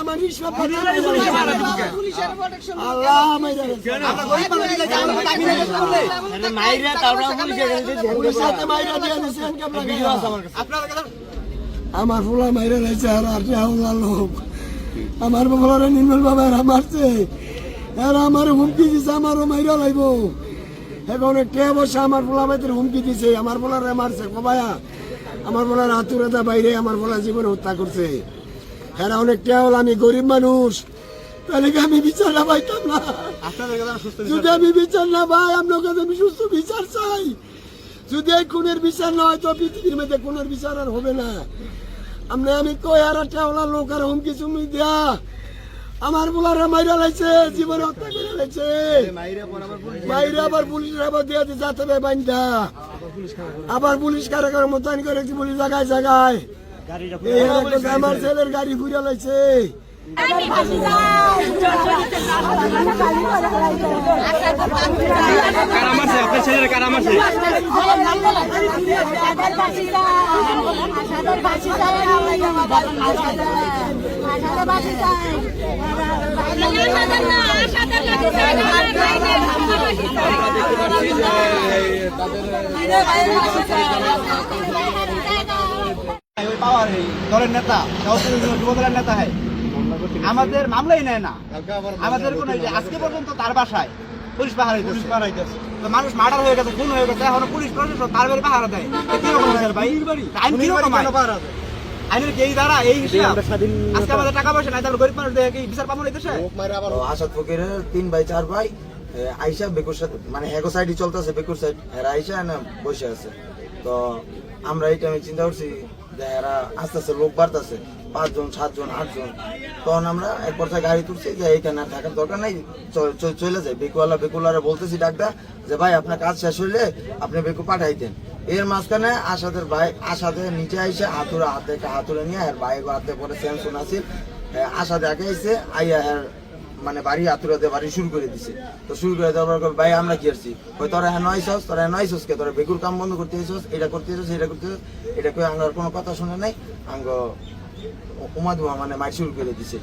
আমার আল্লাহ আল্লাহ ফুলা মাইরা লাইছে আর হাওলা লোক। আমার বাবার নির্মল বাবা এরা মারছে। এরা আমার হুমকি দিছে আমারও মাইরা লাইব। এখন কে বসে আমার ফুলা মাইতের হুমকি দিছে আমার ফুলারে মারছে। কবায়া আমার ফুলার হাতুরাদা বাইরে আমার ফুলা জীবনে হত্যা করছে। এরা অনেক টেওল আমি গরিব মানুষ। তাহলে আমি বিচার না পাইতাম না? যদি আমি বিচার না পাই আপনার কাছে আমি সুস্থ বিচার চাই। যদি এই খুনের বিচার না হয় তো পৃথিবীর মধ্যে খুনের বিচার আর হবে না। আমরা আমি কই আর টেওলা লোক আর হুমকি চুমকি দিয়া আমার বুলারা মাইরা লাইছে জীবনে হত্যা করে লাইছে। মাইরা আবার পুলিশ আবার দিয়ে দিতে যাতে হবে বাইন্দা। আবার পুলিশ কারাগার মোতায়েন করে কি পুলিশ জায়গায় জায়গায় আমার ছেলের গাড়ি ঘুরে লাইছে। কারা মারছে আপনার ছেলের কারা মারছে দলের নেতা যুব দলের নেতা হয় আমাদের মামলাই নেয় না। আমাদের কোনো আজকে পর্যন্ত তার বাসায় পুলিশ পাহারা পুলিশ পাহারাইতেছে তো মানুষ মার্ডার হয়ে গেছে খুন হয়ে গেছে এখন পুলিশ প্রশাসন তার বাড়ি পাহারা দেয়। কীরকম ভাই? আইন কীরকম? আইনের এই দ্বারা এই হিসাব? আজকে আমাদের টাকা পয়সা নাই তারপর গরিব মানুষ দেখে কি বিচার পাবো না দেশে আসাদ ফকিরের তিন ভাই চার ভাই আইসা বেকুর সাথে মানে হেগো সাইডই চলতেছে বেকুর সাইড। এরা আইসা না বসে আছে। তো আমরা এই টাইমে চিন্তা করছি যে এরা আস্তে আস্তে লোক বাড়তেছে। পাঁচজন, সাতজন, আটজন। তখন আমরা এক পর্যায়ে গাড়ি তুলছি, যে এইখানে আর থাকার দরকার নাই চলে যায়। বেকুওয়ালা বেকুলারা বলতেছি ডাক্তার, যে ভাই, আপনার কাজ শেষ হইলে আপনি বেকু পাঠাইতেন এর মাঝখানে আসাদের ভাই, আসাদের নিচে আইসে হাতুড়া হাতে একটা হাতুড়ে নিয়ে আর ভাই হাতে পরে স্যামসুন আসিল আসাদে আগে আইসে আইয়া মানে বাড়ি আতুরাতে বাড়ি শুরু করে দিছে। তো শুরু করে দেওয়ার পর ভাই, আমরা কি আসছি ওই তোরা হ্যাঁ নয় সস তোরা নয় সস কে? তোরা বেগুর কাম বন্ধ করতে এসোস এটা করতে এসোস এটা করতে এটা করে আঙ্গার কোনো কথা শুনে নাই? আঙ্গ উমা ধুয়া মানে মাইসুল করে দিছে।